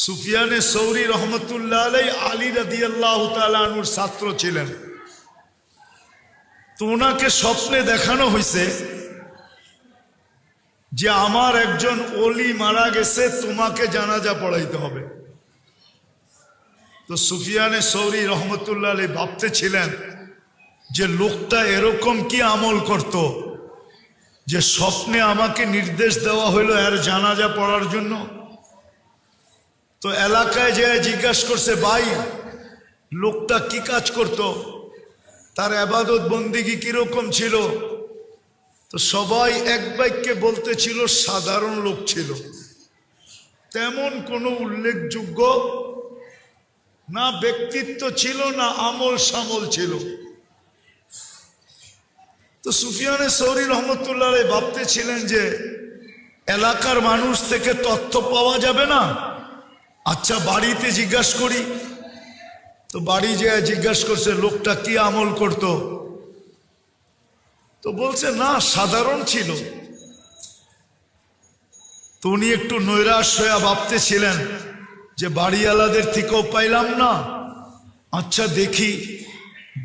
সুফিয়ানে সৌরি রহমতুল্লাহ আলাই আলী রাদি আল্লাহ তালুর ছাত্র ছিলেন। তো ওনাকে স্বপ্নে দেখানো হয়েছে যে আমার একজন অলি মারা গেছে, তোমাকে জানাজা পড়াইতে হবে। তো সুফিয়ানে সৌরি রহমতুল্লাহ আলী ভাবতে ছিলেন যে লোকটা এরকম কি আমল করত, যে স্বপ্নে আমাকে নির্দেশ দেওয়া হইল এর জানাজা পড়ার জন্য? তো এলাকায় যে জিজ্ঞাসা করছে, ভাই, লোকটা কি কাজ করত? তার আবাদত বন্দিগি কীরকম ছিল? তো সবাই এক বাক্যে বলতে ছিল সাধারণ লোক ছিল। তেমন কোনো উল্লেখযোগ্য না ব্যক্তিত্ব ছিল, না আমল সামল ছিল। তো সুফিয়ানে সৌরি রহমতুল্লাহ ভাবতে ছিলেন যে, এলাকার মানুষ থেকে তথ্য পাওয়া যাবে না? আচ্ছা বাড়িতে জিজ্ঞাসা করি। তো বাড়ি যে জিজ্ঞাসা করছে, লোকটা কি আমল করত? তো বলছে, না, সাধারণ ছিল। তো উনি একটু নৈরাশ হয়ে ভাবতে ছিলেন যে বাড়িওয়ালাদের থেকেও পাইলাম না। আচ্ছা দেখি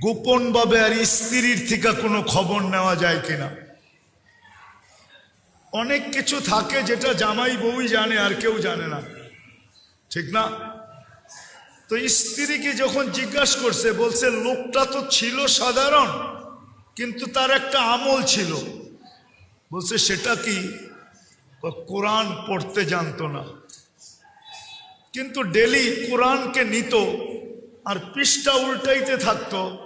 গোপনভাবে আর স্ত্রীর থেকে কোনো খবর নেওয়া যায় কিনা। অনেক কিছু থাকে যেটা জামাই বউই জানে আর কেউ জানে না। ঠিক না? তো স্ত্রীকে যখন জিজ্ঞাসা করছে, বলছে, লোকটা তো ছিল সাধারণ, কিন্তু তার একটা আমল ছিল। বলছে, সেটা কি? কোরআন পড়তে জানতো না। কিন্তু ডেলি কোরআনকে নিত আর পৃষ্ঠা উল্টাইতে থাকতো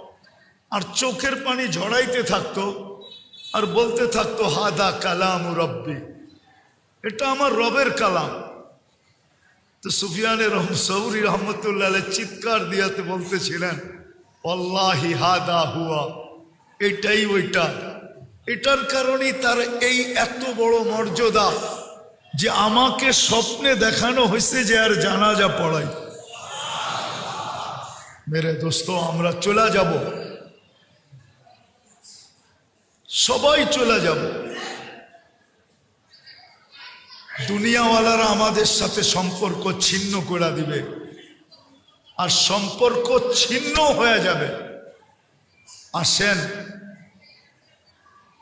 আর চোখের পানি ঝড়াইতে থাকতো আর বলতে থাকতো, হাদা কালাম রব্বি। এটা আমার রবের কালাম। তো সুফিয়ানের সৌরি রহমতুল্লাহ চিৎকার দিয়াতে বলতেছিলেন অল্লাহি হাদা হুয়া। এটাই ওইটা। এটার কারণেই তার এই এত বড় মর্যাদা যে আমাকে স্বপ্নে দেখানো হয়েছে যে আর জানাজা পড়াই মেরে দোস্ত, আমরা চলে যাব। সবাই চলে যাব। দুনিয়াওয়ালারা আমাদের সাথে সম্পর্ক ছিন্ন করে দিবে। আর সম্পর্ক ছিন্ন হয়ে যাবে। আসেন।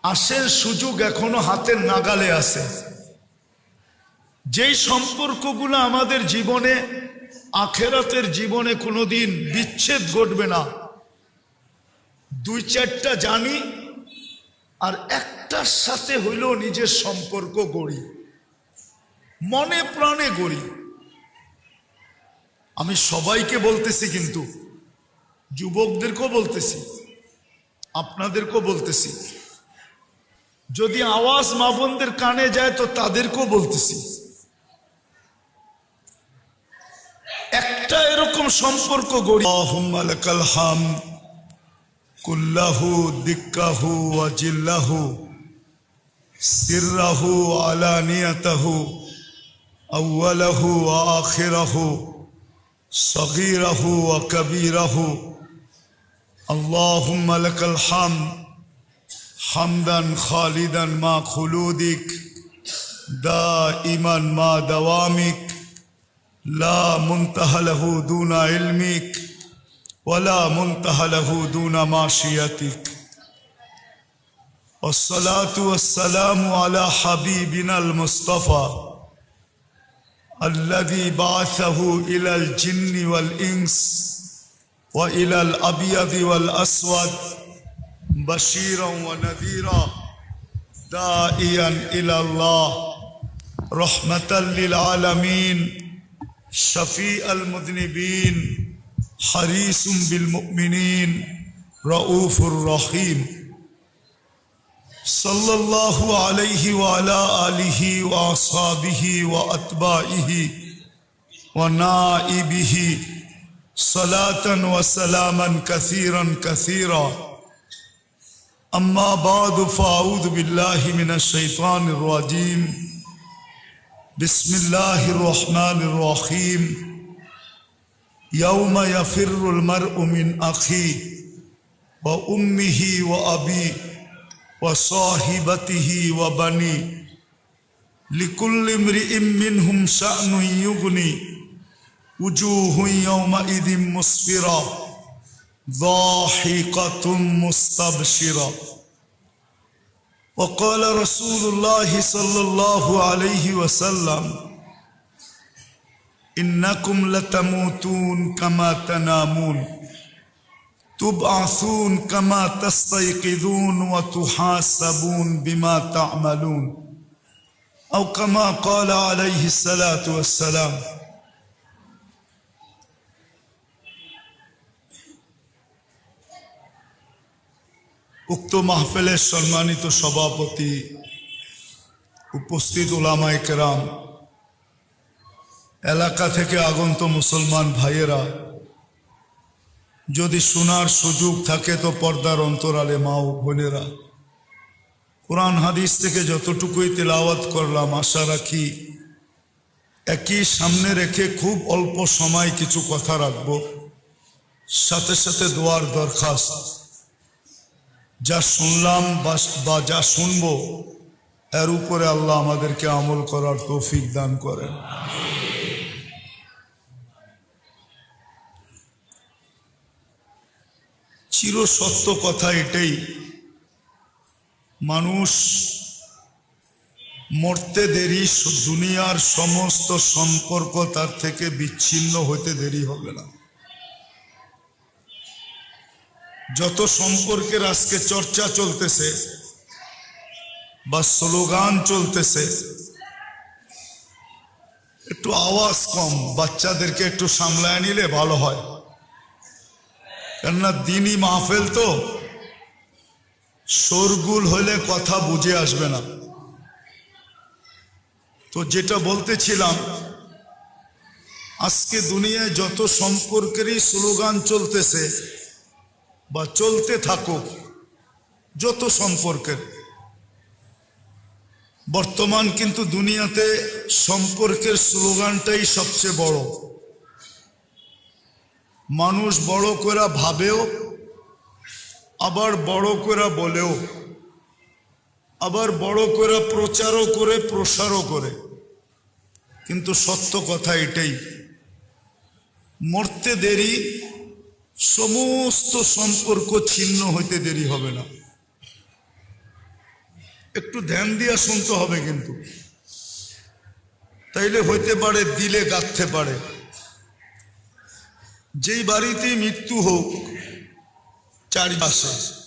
আসেন সুযোগ এখনও হাতের নাগালে আছে। যেই সম্পর্কগুলো আমাদের জীবনে, আখেরাতের জীবনে কোনোদিন বিচ্ছেদ ঘটবে না। দুই চারটা জানি, আর একটার সাথে হইলেও নিজের সম্পর্ক গড়ি। মনে প্রাণে গড়ি আমি সবাইকে বলতেছি কিন্তু, যুবকদেরকেও বলতেছি, আপনাদেরকেও বলতেছি। যদি আওয়াজ মাফোনদের কানে যায় তো তাদেরকেও বলতেছি। একটা এরকম সম্পর্ক গড়ি। কুল্লাহু, দিক্কাহু ওয়াজিল্লাহু সিররাহু, আলানিয়াতাহু। أوله وآخره صغيره وكبيره. اللهم لك الحمد حمدا خالدا مع خلودك دائما مع دوامك. لا منتهى له دون علمك ولا منتهى له دون معصيتك والصلاة والسلام على حبيبنا المصطفى. الذي بعثه إلى الجن والإنس وإلى الأبيض والأسود بشيرا ونذيرا داعيا إلى الله رحمة للعالمين شفيع المذنبين حريص بالمؤمنين رؤوف رحيم. صلی اللہ علیہ ولا علیہ و صابی و اطباعی و نائبی صلاطن و سلامن کثیرن کثیرہ اما بعد فاعوذ باللہ من الشیطان الرجیم. بسم اللہ الرحمن الرحیم. یوم یفر المرء من اخی و امی و ابی وصاحبته وبني لكل امرئ منهم شأن يغني وجوه يومئذ مسفرة ضاحكة مستبشرة. وقال رسول الله صلى الله عليه وسلم إنكم لتموتون كما تنامون. তুবআসুন কামা তাস্তাইকিদুন ওয়া তুহাসাবুন বিমা তা'মালুন আও কামা ক্বালা আলাইহি সালাতু উক্ত মাহফিলের সম্মানিত সভাপতি, উপস্থিত ওলামায় কেরাম, এলাকা থেকে আগন্ত মুসলমান ভাইয়েরা যদি শোনার সুযোগ থাকে তো পর্দার অন্তরালে মা ও বোনেরা। কোরআন হাদিস থেকে যতটুকুই তেলাওয়াত করলাম, আশা রাখি একই সামনে রেখে খুব অল্প সময় কিছু কথা রাখব। সাথে সাথে দোয়ার দরখাস্ত। যা শুনলাম বা- যা শুনব, এর উপরে আল্লাহ আমাদেরকে আমল করার তৌফিক দান করেন। চির সত্য কথা এটাই। মানুষ মরতে দেরি, দুনিয়ার সমস্ত সম্পর্ক তার থেকে বিচ্ছিন্ন হতে দেরি হবে না। যত সম্পর্কের আজকে চর্চা চলতেছে বা স্লোগান চলতেছে, একটু আওয়াজ কম, বাচ্চাদেরকে একটু সামলায় নিলে ভালো হয়। কেননা দিনই মাহফেল তো। শোরগুল হলে কথা বুঝে আসবে না। তো যেটা বলতেছিলাম, আজকে দুনিয়ায় যত সম্পর্কেরই স্লোগান চলতেছে বা চলতে থাকুক, যত সম্পর্কের। বর্তমান কিন্তু দুনিয়াতে সম্পর্কের স্লোগানটাই সবচেয়ে বড়। মানুষ বড় করে ভাবেও, আবার বড় করে বলেও, আবার বড় করে প্রচারও করে, প্রসারও করে। কিন্তু সত্য কথা এটাই, মরতে দেরি, সমস্ত সম্পর্ক ছিন্ন হইতে দেরি হবে না। একটু ধ্যান দিয়া শুনতে হবে কিন্তু। তাইলে হইতে পারে, দিলে গাঁথতে পারে। যেই বাড়িতে মৃত্যু হোক চারিপাশে